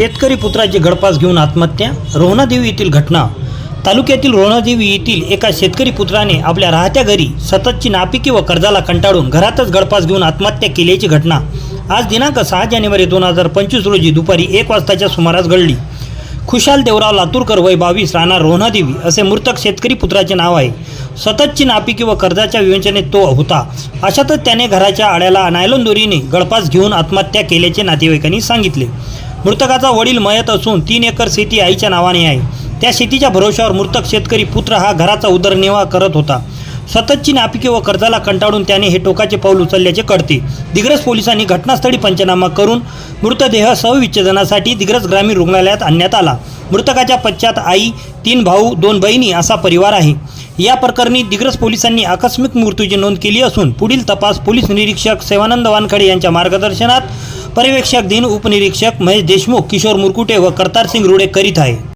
शेतकरी पुत्राची गळपास घेऊन आत्महत्या रोहनादेवी येथील घटना. तालुक्यातील रोहनादेवी येथील एका शेतकरी पुत्राने आपल्या राहत्या घरी सततची नापिकी व कर्जाला कंटाळून घरातच गळपास घेऊन आत्महत्या केल्याची घटना. आज दिनांक सहा जानेवारी दोन हजार पंचवीस रोजी दुपारी एक वाजताच्या सुमारास घडली. खुशाल देवराव लातूरकर वय बावीस राहणार रोहनादेवी असे मृतक शेतकरी पुत्राचे नाव आहे. सततची नापिकी व कर्जाच्या विवंचनेत तो होता. अशातच त्याने घराच्या आड्याला नायलोन दोरीने गळपास घेऊन आत्महत्या केल्याचे नातेवाईकांनी सांगितले. मृतकाचा वडील मयत असून तीन एकर शेती आईच्या नावाने आहे. त्या शेतीच्या भरोश्यावर मृतक शेतकरी पुत्र हा घराचा उदरनिर्वाह करत होता. सततची नापिके व कर्जाला कंटाळून त्याने हे टोकाचे पाऊल उचलल्याचे कळते. दिग्रस पोलिसांनी घटनास्थळी पंचनामा करून मृतदेह सविच्छेदनासाठी दिग्रस ग्रामीण रुग्णालयात आणण्यात आला. मृतकाच्या पश्चात आई तीन भाऊ दोन बहिणी असा परिवार आहे. या प्रकरणी दिग्रस पोलिसांनी आकस्मिक मृत्यूची नोंद केली असून पुढील तपास पोलीस निरीक्षक सेवानंद वानखडे यांच्या मार्गदर्शनात पर्यवेक्षक दिन उपनिरीक्षक महेश देशमुख किशोर मुरकुटे व करतार सिंग रुडे करीत आहे